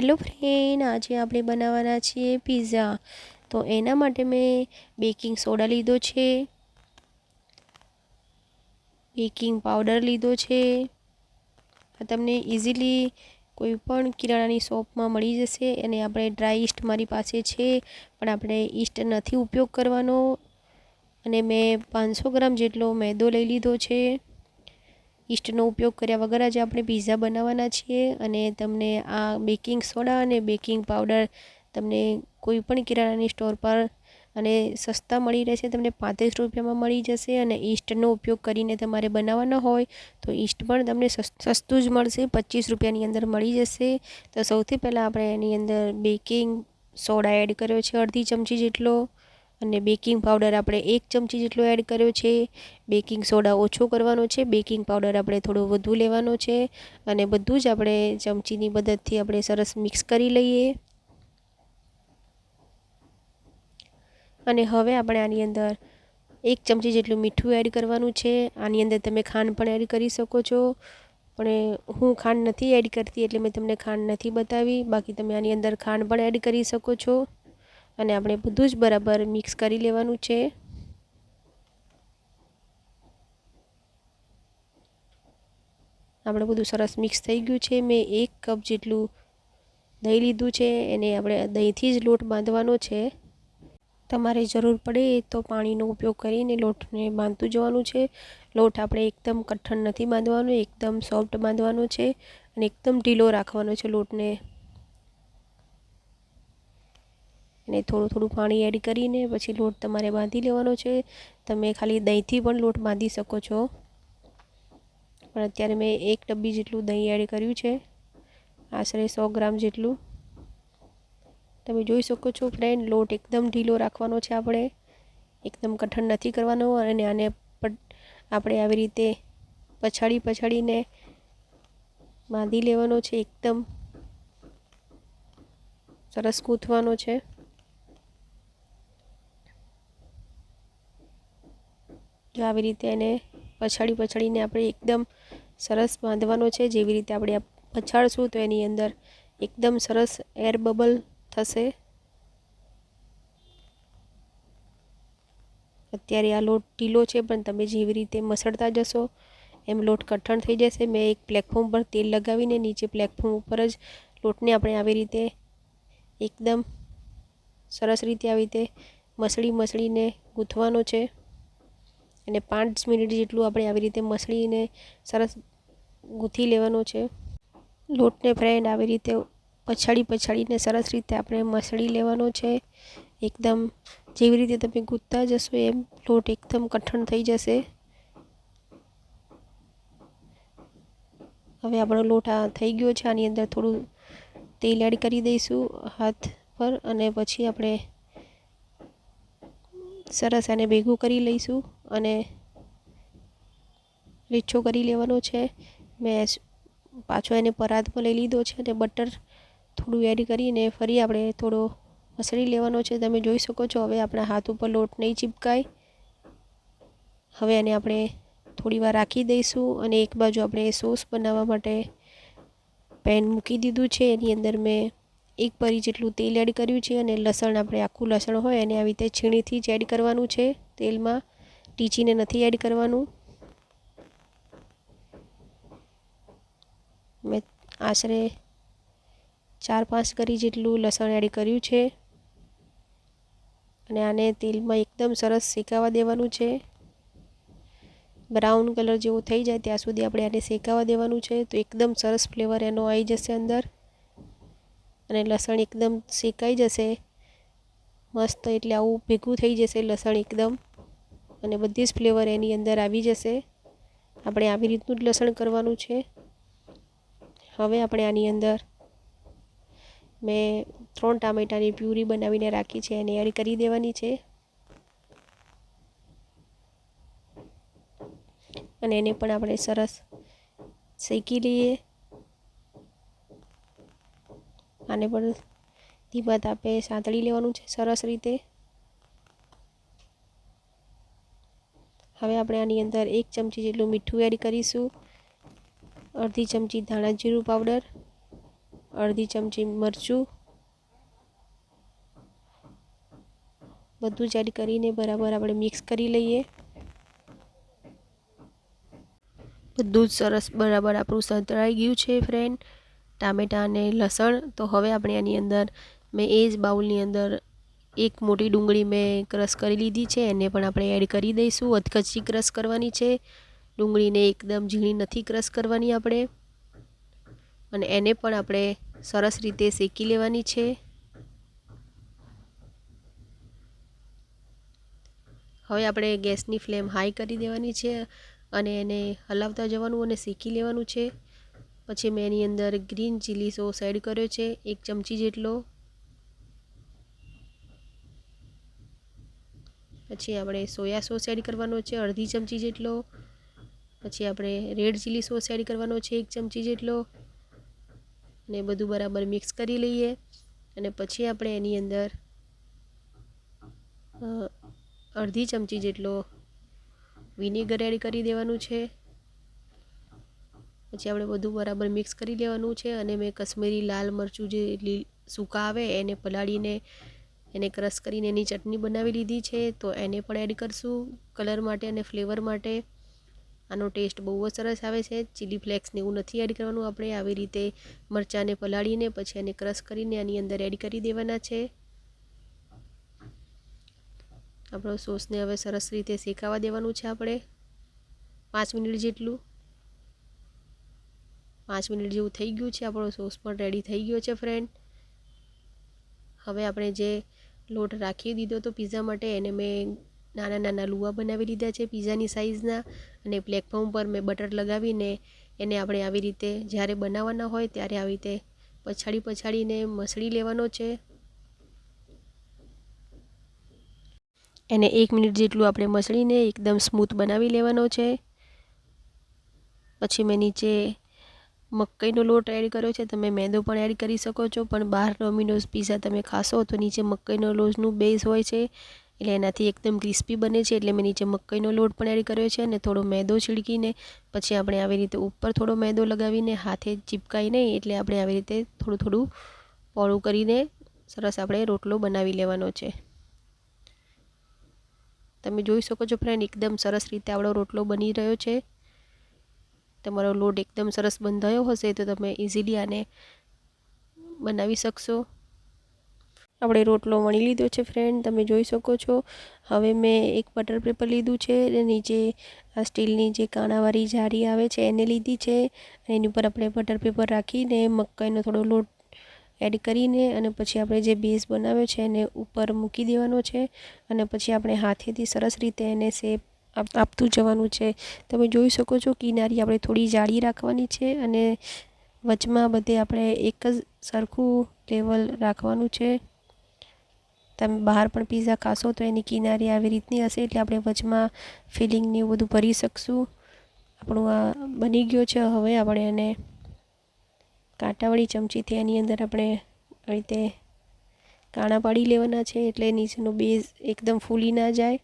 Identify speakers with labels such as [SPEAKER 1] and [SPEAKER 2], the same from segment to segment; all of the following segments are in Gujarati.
[SPEAKER 1] હેલો ફ્રેન્ડ આજે આપણે બનાવવાના છીએ પીઝા તો એના માટે મેં બેકિંગ સોડા લીધો છે. બેકિંગ પાવડર લીધો છે. આ તમને ઇઝીલી કોઈ પણ કિરાણાની શોપમાં મળી જશે. અને આપણે ડ્રાય ઈસ્ટ મારી પાસે છે, પણ આપણે ઈસ્ટ નથી ઉપયોગ કરવાનો. અને મેં પાંચસો ગ્રામ જેટલો મેદો લઈ લીધો છે. ઈસ્ટનો ઉપયોગ કર્યા વગર જ આપણે પીઝા બનાવવાના છીએ અને તમને આ બેકિંગ સોડા અને બેકિંગ પાવડર તમને કોઈ પણ કિરાણાની સ્ટોર પર અને સસ્તા મળી રહેશે, તમને પાંત્રીસ રૂપિયામાં મળી જશે અને ઈસ્ટનો ઉપયોગ કરીને તમારે બનાવવાના હોય તો ઈસ્ટ પણ તમને સસ્તું જ મળશે, પચીસ રૂપિયાની અંદર મળી જશે. તો સૌથી પહેલાં આપણે એની અંદર બેકિંગ સોડા એડ કર્યો છે, અડધી ચમચી જેટલો. અને બેકિંગ પાવડર આપણે એક ચમચી જેટલો એડ કર્યો છે. બેકિંગ સોડા ઓછો કરવાનો છે. બેકિંગ પાવડર આપણે થોડો વધુ લેવાનો છે. અને બધું જ આપણે ચમચીની મદદથી આપણે સરસ મિક્સ કરી લઈએ. અને હવે આપણે આની અંદર એક ચમચી જેટલું મીઠું એડ કરવાનું છે. આની અંદર તમે ખાંડ પણ એડ કરી શકો છો. પણ હું ખાંડ નથી એડ કરતી એટલે મેં તમને ખાંડ નથી બતાવી. બાકી તમે આની અંદર ખાંડ પણ એડ કરી શકો છો. અને આપણે બધું જ બરાબર મિક્સ કરી લેવાનું છે. આપણે બધું સરસ મિક્સ થઈ ગયું છે. મેં એક કપ જેટલું દહીં લીધું છે. એને આપણે દહીંથી જ લોટ બાંધવાનો છે. તમારે જરૂર પડે તો પાણીનો ઉપયોગ કરીને લોટને બાંધતું જવાનું છે. લોટ આપણે એકદમ કઠણ નથી બાંધવાનો, એકદમ સોફ્ટ બાંધવાનો છે અને એકદમ ઢીલો રાખવાનો છે લોટને. અને થોડું થોડું પાણી એડ કરીને પછી લોટ તમારે બાંધી લેવાનો છે. તમે ખાલી દહીંથી પણ લોટ બાંધી શકો છો. પણ અત્યારે મેં એક ડબ્બી જેટલું દહીં એડ કર્યું છે. આશરે સો ગ્રામ જેટલું. તમે જોઈ શકો છો ફ્રેન્ડ, લોટ એકદમ ઢીલો રાખવાનો છે આપણે. એકદમ કઠણ નથી કરવાનો અને આને આપણે આવી રીતે પછાડી પછાડીને બાંધી લેવાનો છે. એકદમ સરસ ગૂંથવાનો છે. જો આવી રીતે એને પછાડી પછાડીને આપણે એકદમ સરસ બાંધવાનો છે. જેવી રીતે આપણે પછાડશું તો એની અંદર એકદમ સરસ એર બબલ થશે. અત્યારે આ લોટ ઢીલો છે, પણ તમે જેવી રીતે મસળતા જશો એમ લોટ કઠણ થઈ જશે. મેં એક પ્લેટફોર્મ પર તેલ લગાવીને નીચે પ્લેટફોર્મ ઉપર જ લોટને આપણે આવી રીતે એકદમ સરસ રીતે આવી રીતે મસળી મસળીને ગૂંથવાનો છે. અને પાંચ મિનિટ જેટલું આપણે આવી રીતે મસળીને સરસ ગૂંથી લેવાનો છે. લોટને ફ્રેન્ડ આવી રીતે પછાડી પછાડીને સરસ રીતે આપણે મસળી લેવાનો છે. એકદમ જેવી રીતે તમે ગૂંથતા જશો એમ લોટ એકદમ કઠણ થઈ જશે. હવે આપણો લોટ આ થઈ ગયો છે. આની અંદર થોડું તેલ એડ કરી દઈશું હાથ પર અને પછી આપણે સરસ આને ભેગું કરી લઈશું અને લીછો કરી લેવાનો છે. મેં પાછો એને પરાતમાં લઈ લીધો છે અને બટર થોડું એડ કરીને ફરી આપણે થોડો મસળી લેવાનો છે. તમે જોઈ શકો છો હવે આપણા હાથ ઉપર લોટ નહીં ચીપકાય. હવે એને આપણે થોડી વાર રાખી દઈશું અને એક બાજુ આપણે સોસ બનાવવા માટે પેન મૂકી દીધું છે. એની અંદર મેં એક પરી જેટલું તેલ એડ કર્યું છે અને લસણ આપણે આખું લસણ હોય એને આવી રીતે છીણીથી જ એડ કરવાનું છે તેલમાં. ટીચીને નથી એડ કરવાનું. મેં આશરે ચાર પાંચ કરી જેટલું લસણ એડ કર્યું છે. અને આને તેલમાં એકદમ સરસ શેકાવા દેવાનું છે. બ્રાઉન કલર જેવો થઈ જાય ત્યાં સુધી આપણે આને શેકાવા દેવાનું છે તો એકદમ સરસ ફ્લેવર એનો આવી જશે અંદર. અને લસણ એકદમ શેકાઈ જશે. મસ્ત એટલે આવું ભેગું થઈ જશે લસણ એકદમ. અને બધી જ ફ્લેવર એની અંદર આવી જશે. આપણે આવી રીતનું જ લસણ કરવાનું છે. હવે આપણે આની અંદર મેં ત્રણ ટામેટાની પ્યુરી બનાવીને રાખી છે, એને એડ કરી દેવાની છે. અને એને પણ આપણે સરસ શેકી લઈએ. આને પણ ધીમા તાપે સાંતળી લેવાનું છે, સરસ રીતે. હવે આપણે આની અંદર એક ચમચી જેટલું મીઠું એડ કરીશું. અડધી ચમચી ધાણા જીરું પાવડર, અડધી ચમચી મરચું. બધું જ એડ કરીને બરાબર આપણે મિક્સ કરી લઈએ. બધું જ સરસ બરાબર આપણું સંતળાઈ ગયું છે ફ્રેન્ડ ટામેટાં અને લસણ. તો હવે આપણે આની અંદર મેં એ જ બાઉલની અંદર એક મોટી ડુંગળી મેં ક્રશ કરી લીધી છે. એને પણ આપણે એડ કરી દઈશું. અધકચી ક્રશ કરવાની છે. ડુંગળીને એકદમ ઝીણી નથી ક્રશ કરવાની આપણે. અને એને પણ આપણે સરસ રીતે શેકી લેવાની છે. હવે આપણે ગેસની ફ્લેમ હાઈ કરી દેવાની છે અને એને હલાવતા જવાનું અને શેકી લેવાનું છે. પછી મેં એની અંદર ગ્રીન ચીલી સોસ એડ કર્યો છે, એક ચમચી જેટલો. પછી આપણે સોયા સોસ એડ કરવાનો છે, અડધી ચમચી જેટલો. પછી આપણે રેડ ચીલી સોસ એડ કરવાનો છે, એક ચમચી જેટલો. અને બધું બરાબર મિક્સ કરી લઈએ. અને પછી આપણે એની અંદર અડધી ચમચી જેટલો વિનેગર એડ કરી દેવાનું છે. પછી આપણે બધું બરાબર મિક્સ કરી લેવાનું છે અને મેં કશ્મીરી લાલ મરચું જે સૂકા આવે એને પલાળીને એને ક્રશ કરીને એની ચટણી બનાવી લીધી છે, તો એને પણ એડ કરશું કલર માટે અને ફ્લેવર માટે. આનો ટેસ્ટ બહુ જ સરસ આવે છે, ચીલી ફ્લેક્સને એવું નથી એડ કરવાનું આપણે, આવી રીતે મરચાંને પલાળીને પછી એને ક્રશ કરીને આની અંદર એડ કરી દેવાના છે. આપણો સોસને હવે સરસ રીતે શેકાવા દેવાનું છે આપણે, પાંચ મિનિટ જેટલું. પાંચ મિનિટ જેવું થઈ ગયું છે, આપણો સોસ પણ રેડી થઈ ગયો છે ફ્રેન્ડ હવે આપણે જે લોટ રાખી દીધો હતો પીઝા માટે એને મેં નાના નાના લુવા બનાવી લીધા છે પીઝાની સાઇઝના અને પ્લેટફોર્મ પર મેં બટર લગાવીને એને આપણે આવી રીતે જ્યારે બનાવવાના હોય ત્યારે આવી રીતે પછાડી પછાડીને મસળી લેવાનો છે. એને એક મિનિટ જેટલું આપણે મસળીને એકદમ સ્મૂથ બનાવી લેવાનો છે. પછી મેં નીચે મકાઈનો લોટ એડ કર્યો છે. તમે મેંદો પણ એડ કરી શકો છો. પણ બહાર ડોમિનોઝ પીઝા તમે ખાશો તો નીચે મકાઈનો લોટનું બેઝ હોય છે. એટલે એનાથી એકદમ ક્રિસ્પી બને છે. એટલે મેં નીચે મકાઈનો લોટ પણ એડ કર્યો છે અને થોડો મેદો છીડકીને પછી આપણે આવી રીતે ઉપર થોડો મેદો લગાવીને હાથે ચીપકાઈ નહીં એટલે આપણે આવી રીતે થોડું થોડું પોળું કરીને સરસ આપણે રોટલો બનાવી લેવાનો છે. તમે જોઈ શકો છો ફ્રેન્ડ એકદમ સરસ રીતે આપણો રોટલો બની રહ્યો છે. તમારો લોટ એકદમ સરસ બંધાયો હશે તો તમે ઇઝીલી આને બનાવી શકશો. આપણે રોટલો વણી લીધો છે ફ્રેન્ડ તમે જોઈ શકો છો. હવે મેં એક બટર પેપર લીધું છે, અને નીચે આ સ્ટીલની જે કાણાવાળી જારી આવે છે, એને લીધી છે. એની ઉપર આપણે બટર પેપર રાખીને મકાઈનો થોડો લોટ એડ કરીને અને પછી આપણે જે બેઝ બનાવ્યો છે એને ઉપર મૂકી દેવાનો છે. અને પછી આપણે હાથેથી સરસ રીતે એને શેપ આપતું જવાનું છે. તમે જોઈ શકો છો કિનારી આપણે થોડી જાળી રાખવાની છે અને વચમાં બધે આપણે એક જ સરખું લેવલ રાખવાનું છે. તમે બહાર પણ પીઝા ખાશો તો એની કિનારી આવી રીતની હશે એટલે આપણે વચમાં ફિલિંગને એવું બધું ભરી શકશું. આપણું આ બની ગયો છે. હવે આપણે એને કાંટાવાળી ચમચીથી એની અંદર આપણે રીતે કાણા પાડી લેવાના છે એટલે નીચેનો બેઝ એકદમ ફૂલી ના જાય.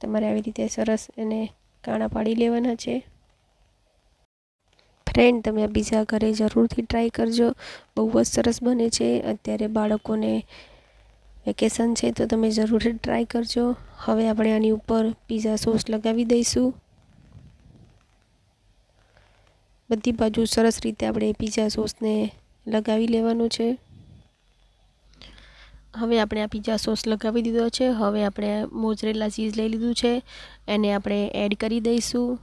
[SPEAKER 1] તમારે આવી રીતે સરસ એને કાણા પાડી લેવાના છે. ફ્રેન્ડ તમે આ પીઝા ઘરે જરૂરથી ટ્રાય કરજો. બહુ જ સરસ બને છે. અત્યારે બાળકોને વેકેશન છે તો તમે જરૂરથી ટ્રાય કરજો. હવે આપણે આની ઉપર પીઝા સોસ લગાવી દઈશું. બધી બાજુ સરસ રીતે આપણે પીઝા સોસને લગાવી લેવાનું છે. હવે આપણે આ પીઝા સોસ લગાવી દીધો છે. હવે આપણે મોજરેલા ચીઝ લઈ લીધું છે. એને આપણે એડ કરી દઈશું.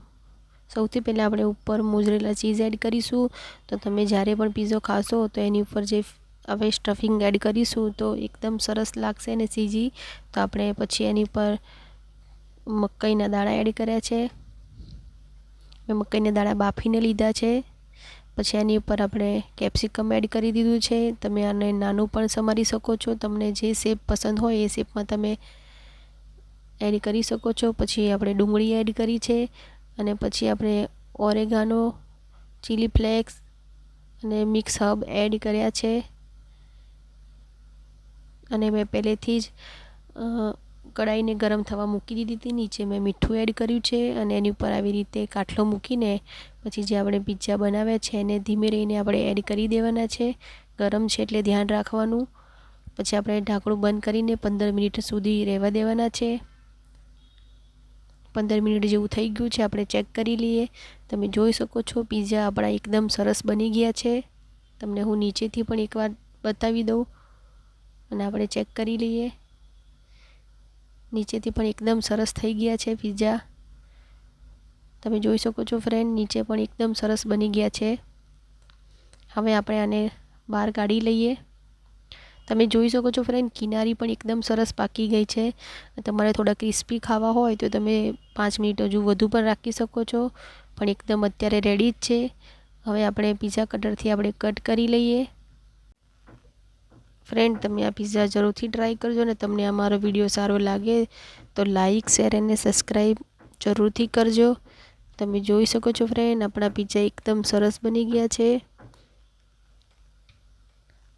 [SPEAKER 1] સૌથી પહેલાં આપણે ઉપર મોજરેલા ચીઝ એડ કરીશું. તો તમે જ્યારે પણ પીઝો ખાશો, તો એની ઉપર જે હવે સ્ટફિંગ એડ કરીશું, તો એકદમ સરસ લાગશે અને સીજી તો આપણે પછી એની ઉપર મકાઈના દાણા એડ કર્યા છે. મેં મકાઈના દાણા બાફીને લીધા છે. પછી એની ઉપર આપણે કેપ્સિકમ એડ કરી દીધું છે. તમે આને નાનું પણ સમારી શકો છો. તમને જે શેપ પસંદ હોય એ શેપમાં તમે એડ કરી શકો છો. પછી આપણે ડુંગળી એડ કરી છે. અને પછી આપણે ઓરેગાનો ચીલી ફ્લેક્સ અને મિક્સ હબ એડ કર્યા છે. અને મેં પહેલેથી જ કઢાઈને ગરમ થવા મૂકી દીધી હતી. નીચે મેં મીઠું એડ કર્યું છે. અને એની ઉપર આવી રીતે કાટલો મૂકીને પછી જે આપણે પિઝા બનાવ્યા છે એને ધીમે રહીને આપણે એડ કરી દેવાના છે. ગરમ છે એટલે ધ્યાન રાખવાનું. પછી આપણે ઢાંકણું બંધ કરીને પંદર મિનિટ સુધી રહેવા દેવાના છે. પંદર મિનિટ જેવું થઈ ગયું છે, આપણે ચેક કરી લઈએ. તમે જોઈ શકો છો પિઝા આપણા એકદમ સરસ બની ગયા છે. તમને હું નીચેથી પણ એકવાર બતાવી દઉં. અને આપણે ચેક કરી લઈએ. નીચેથી પણ એકદમ સરસ થઈ ગયા છે પિઝા તમે જોઈ શકો છો ફ્રેન્ડ નીચે પણ એકદમ સરસ બની ગયા છે. હવે આપણે આને બહાર કાઢી લઈએ. તમે જોઈ શકો છો ફ્રેન્ડ કિનારી પણ એકદમ સરસ પાકી ગઈ છે. તમારે થોડા ક્રિસ્પી ખાવા હોય તો તમે પાંચ મિનિટ હજુ વધુ પણ રાખી શકો છો. પણ એકદમ અત્યારે રેડી જ છે. હવે આપણે પીઝા કટરથી આપણે કટ કરી લઈએ. ફ્રેન્ડ તમે આ પિઝા જરૂરથી ટ્રાય કરજો ને તમને અમારો વીડિયો સારો લાગે તો લાઈક શેર અને સબસ્ક્રાઈબ જરૂરથી કરજો. તમે જોઈ શકો છો ફ્રેન્ડ આપણા પિઝા એકદમ સરસ બની ગયા છે.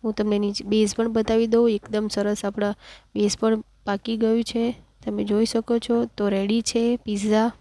[SPEAKER 1] હું તમને નીચે બેઝ પણ બતાવી દઉં. એકદમ સરસ આપણા બેઝ પણ પાકી ગયું છે. તમે જોઈ શકો છો. તો રેડી છે પિઝા